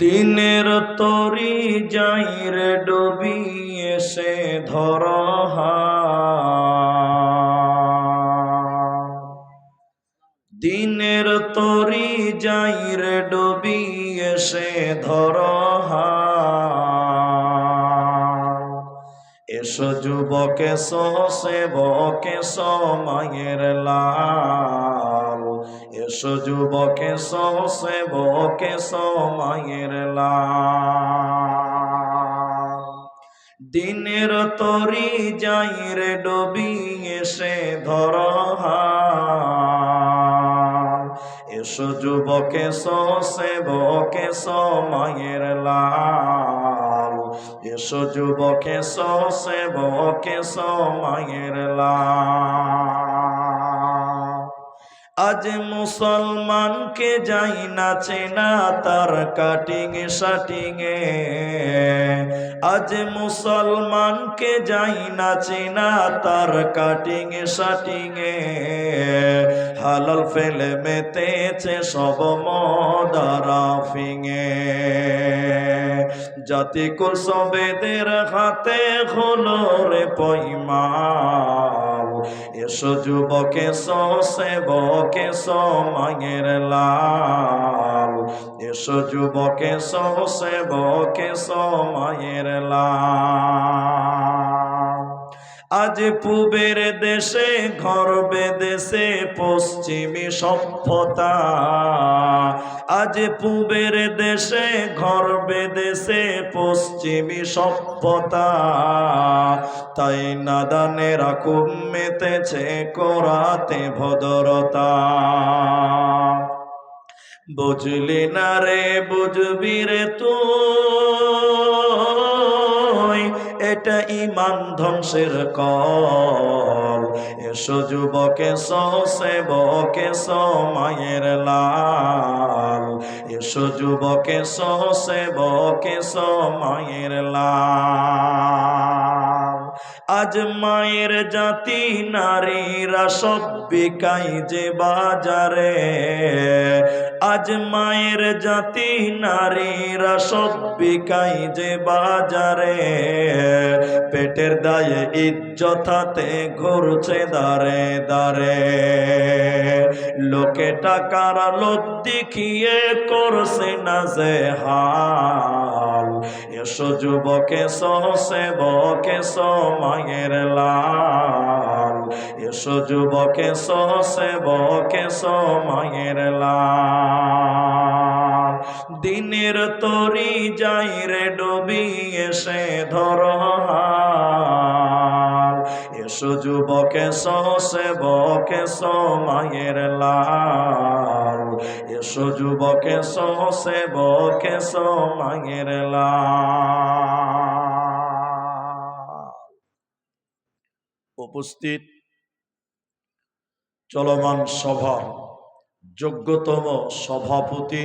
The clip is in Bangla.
দিনের তরি যাইর ডবি এসে ধর দিনের তরি যাইর ডবি এসে ধর এসো যুবকে সেবকে সময়ের লাল এসো যুবকে সেবকে সময়ের দিনের তরি যাই রে ডবি এসে ধর এসো যুবকে সেবকে সময়ের লাল। এসো যুবকে সেবকে সময়ের লাল। আজ মুসলমানকে যাই না চেনা তার কাটিং শাটিং আজ মুসলমানকে যাই না চেনা তার কাটিং শাটিং হালাল ফেলে মেতেছে সব মদারা ফিঙে জাতি কুল সবেদের হাতে হলো রে পইমাল এসো যুবকে সেবকে সময়ের লাল। এসো যুবকে সেবকে সময়ের লাল। আজ পূবের দেশে, ঘর বেদেশে পশ্চিমী সভ্যতা। আজ পূবের দেশে, ঘর বেদেশে পশ্চিমী সভ্যতা। তাই নাদানেরা খুব মেতেছে করাতে ভদরতা। বুঝলি না রে বুঝবি রে তুই এটা ইমান ধ্বংসের কল। এসো যুবকে সেবকে সময়ের লাল। এসো যুবকে সেবকে সময়ের লাল। আজ মায়ের জাতি, নারীরা সব বিকাই যে বাজারে। আজ মায়ের জাতি, নারীরা সব বিকাই যে বাজারে। পেটের দায়ে ইজ্জতাতে ঘুরছে দারে দারে। লোকে টাকার লোক দেখিয়ে করছে না যে হাল। এসো যুবকে সেবকে সময়ের লাল। এসো যুবকে সেবকে সময়ের লাল দিনের তরি যাই রে ডবি এসে ধর। এসো যুবকে সেবকে সময়ের লাল এসো যুবকে সেবকে সময়ের লাল উপস্থিত চলমান সভার যোগ্যতম সভাপতি